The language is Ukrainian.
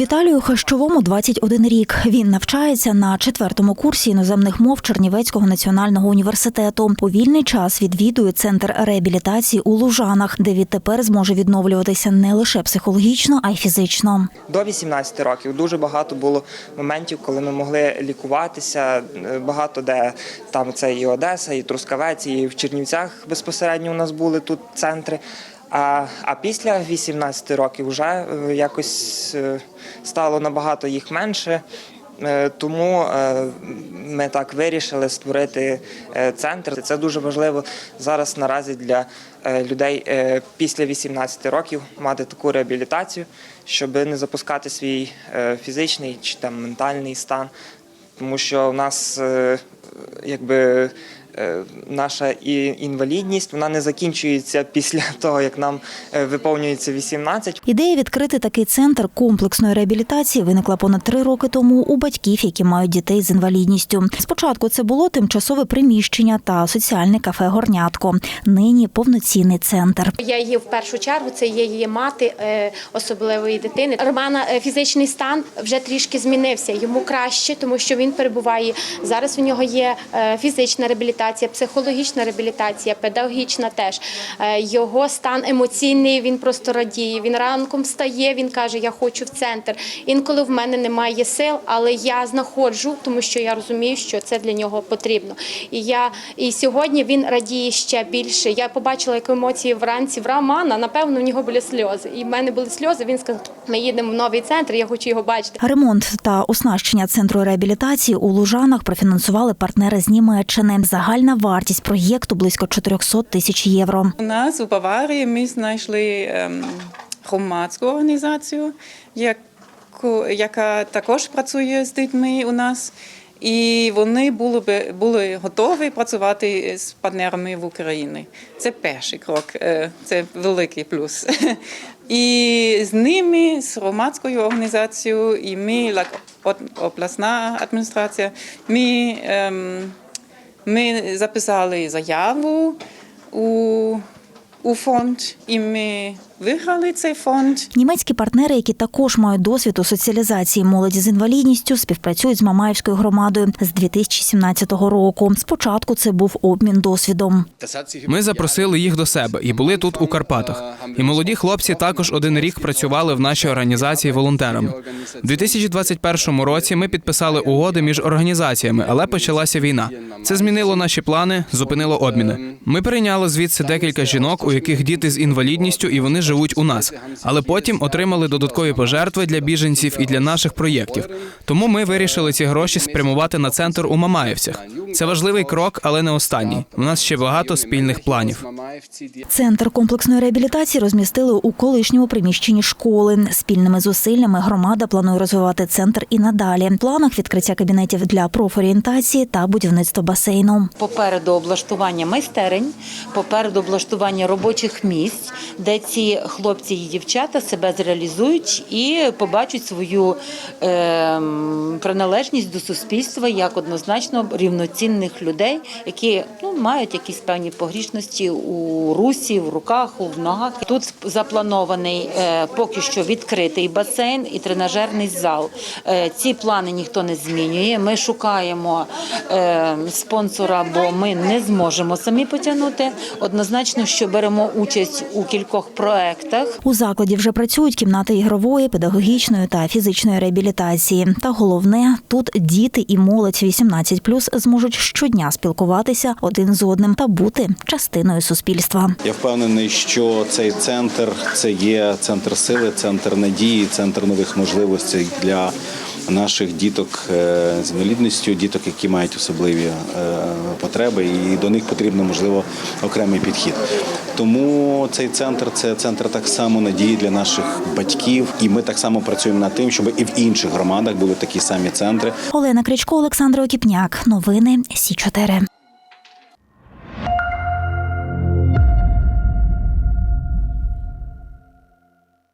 Віталію Хащовому 21 рік. Він навчається на четвертому курсі іноземних мов Чернівецького національного університету. У вільний час відвідує центр реабілітації у Лужанах, де відтепер зможе відновлюватися не лише психологічно, а й фізично. До 18 років дуже багато було моментів, коли ми могли лікуватися. Багато де там це і Одеса, і Трускавець, і в Чернівцях безпосередньо у нас були тут центри. А, а після 18 років вже е, якось е, стало набагато їх менше. Е, Тому ми так вирішили створити центр. Це дуже важливо зараз наразі для людей після 18 років мати таку реабілітацію, щоб не запускати свій фізичний чи там ментальний стан. Тому що в нас якби наша інвалідність вона не закінчується після того, як нам е, виповнюється 18. Ідея відкрити такий центр комплексної реабілітації виникла понад три роки тому у батьків, які мають дітей з інвалідністю. Спочатку це було тимчасове приміщення та соціальне кафе Горнятко. Нині повноцінний центр. Я її в першу чергу, це є її мати е, особливої дитини. Романа е, фізичний стан вже трішки змінився. Йому краще, тому що він перебуває зараз. У нього є е, фізична реабілітація, психологічна реабілітація, педагогічна теж. Е, Його стан емоційний. Він просто радіє. Він ранком встає. Він каже: Я хочу в центр. Інколи в мене немає сил, але я знаходжу, тому що я розумію, що це для нього потрібно. І я і сьогодні він радіє ще більше. Я побачила, як емоції вранці в Романа. Напевно, в нього були сльози. І в мене були сльози. Він сказав: Ми їдемо в новий центр. Я хочу його бачити. Ремонт та оснащення центру реабілітації у Лужанах профінансували партнери з Німеччини. Загальна вартість проєкту близько 400 тисяч євро. У нас у Баварії ми знайшли ем, громадську організацію, яка також працює з дітьми у нас. І вони були би були готові працювати з партнерами в Україні. Це перший крок, е, це великий плюс. І з ними, з громадською організацією, і ми, як обласна адміністрація, ми, ем, ми записали заяву у, у фонд, і ми виграли цей фонд. Німецькі партнери, які також мають досвід у соціалізації молоді з інвалідністю, співпрацюють з Мамаївською громадою з 2017 року. Спочатку це був обмін досвідом. Ми запросили їх до себе і були тут у Карпатах. І молоді хлопці також один рік працювали в нашій організації волонтерами. У 2021 році ми підписали угоди між організаціями, але почалася війна. Це змінило наші плани, зупинило обміни. Ми перейняли звідси декілька жінок, у яких діти з інвалідністю, і вони живуть у нас. Але потім отримали додаткові пожертви для біженців і для наших проєктів. Тому ми вирішили ці гроші спрямувати на центр у Мамаївцях. Це важливий крок, але не останній. У нас ще багато спільних планів. Центр комплексної реабілітації розмістили у колишньому приміщенні школи. Спільними зусиллями громада планує розвивати центр і надалі. В планах відкриття кабінетів для профорієнтації та будівництво басейну. Попереду облаштування майстерень, попереду облаштування робочих місць, де ці хлопці і дівчата себе зреалізують і побачать свою ем, приналежність до суспільства як однозначно рівноцінних людей, які ну, мають якісь певні погрішності у русі, в руках, в ногах. Тут запланований е, поки що відкритий басейн і тренажерний зал. Е, ці плани ніхто не змінює. Ми шукаємо е, спонсора, бо ми не зможемо самі потягнути. Однозначно, що беремо участь у кількох проектах. У закладі вже працюють кімнати ігрової, педагогічної та фізичної реабілітації. Та головне, тут діти і молодь 18+, зможуть щодня спілкуватися один з одним та бути частиною суспільства. Я впевнений, що цей центр це є центр сили, центр надії, центр нових можливостей для наших діток е, з інвалідністю, діток, які мають особливі е, потреби, і до них потрібно можливо окремий підхід. Тому цей центр це центр так само надії для наших батьків, і ми так само працюємо над тим, щоб і в інших громадах були такі самі центри. Олена Кричко, Олександр Окіпняк. Новини Сі 4